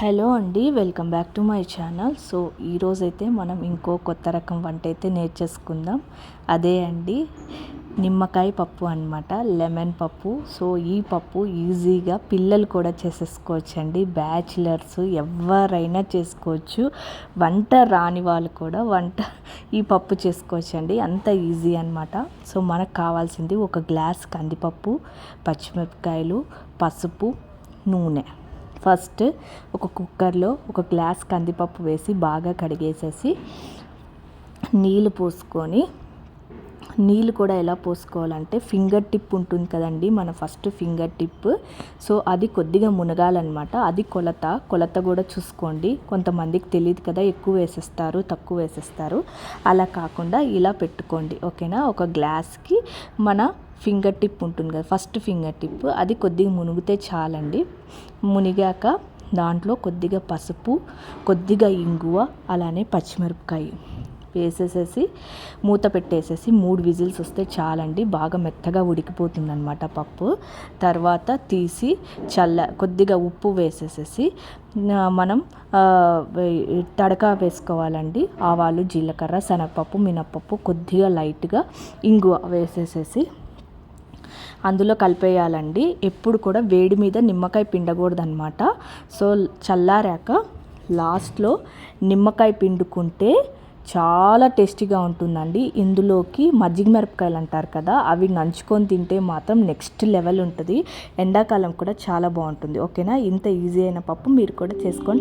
Hello అండి welcome back to my channel. So ఈరోజైతే మనం ఇంకో కొత్త రకం వంట అయితే నేర్చేసుకుందాం. అదే అండి నిమ్మకాయ పప్పు అనమాట లెమన్ పప్పు. సో ఈ పప్పు ఈజీగా పిల్లలు కూడా చేసేసుకోవచ్చు అండి బ్యాచిలర్స్ ఎవరైనా చేసుకోవచ్చు. వంట రాని వాళ్ళు కూడా వంట ఈ పప్పు చేసుకోవచ్చు అండి అంత ఈజీ అనమాట సో మనకు కావాల్సింది ఒక గ్లాస్ కందిపప్పు పచ్చిమిరపకాయలు పసుపు నూనె. ఫస్ట్ ఒక కుక్కర్లో ఒక గ్లాస్ కందిపప్పు వేసి బాగా కడిగేసేసి నీళ్ళు పోసుకొని నీళ్ళు కూడా ఎలా పోసుకోవాలంటే ఫింగర్ టిప్ ఉంటుంది కదండి మన ఫస్ట్ ఫింగర్ టిప్. సో అది కొద్దిగా మునగాలన్నమాట. అది కొలత కొలత కూడా చూసుకోండి. కొంతమందికి తెలియదు కదా ఎక్కువ వేసేస్తారు తక్కువ వేసేస్తారు. అలా కాకుండా ఇలా పెట్టుకోండి ఓకేనా? ఒక గ్లాస్కి మన ఫింగర్ టిప్ ఉంటుంది కదా ఫస్ట్ ఫింగర్ టిప్. అది కొద్దిగా మునిగితే చాలండి. మునిగాక దాంట్లో కొద్దిగా పసుపు కొద్దిగా ఇంగువ అలానే పచ్చిమిరపకాయ వేసేసేసి మూత పెట్టేసేసి మూడు విజిల్స్ వస్తే చాలండి. బాగా మెత్తగా ఉడికిపోతుంది అనమాట పప్పు. తర్వాత తీసి చల్ల కొద్దిగా ఉప్పు వేసేసేసి మనం తడకా వేసుకోవాలండి. ఆవాలు జీలకర్ర శనగపప్పు మినప్పప్పు కొద్దిగా లైట్గా ఇంగువ వేసేసేసి అందులో కలిపేయాలండి. ఎప్పుడు కూడా వేడి మీద నిమ్మకాయ పిండకూడదు అనమాట సో చల్లారాక లాస్ట్లో నిమ్మకాయ పిండుకుంటే చాలా టేస్టీగా ఉంటుందండి. ఇందులోకి మజ్జిగ మిరపకాయలు అంటారు కదా అవి నంచుకొని తింటే మాత్రం నెక్స్ట్ లెవెల్ ఉంటుంది. ఎండాకాలం కూడా చాలా బాగుంటుంది. ఓకేనా? ఇంత ఈజీ అయిన పప్పు మీరు కూడా చేసుకోండి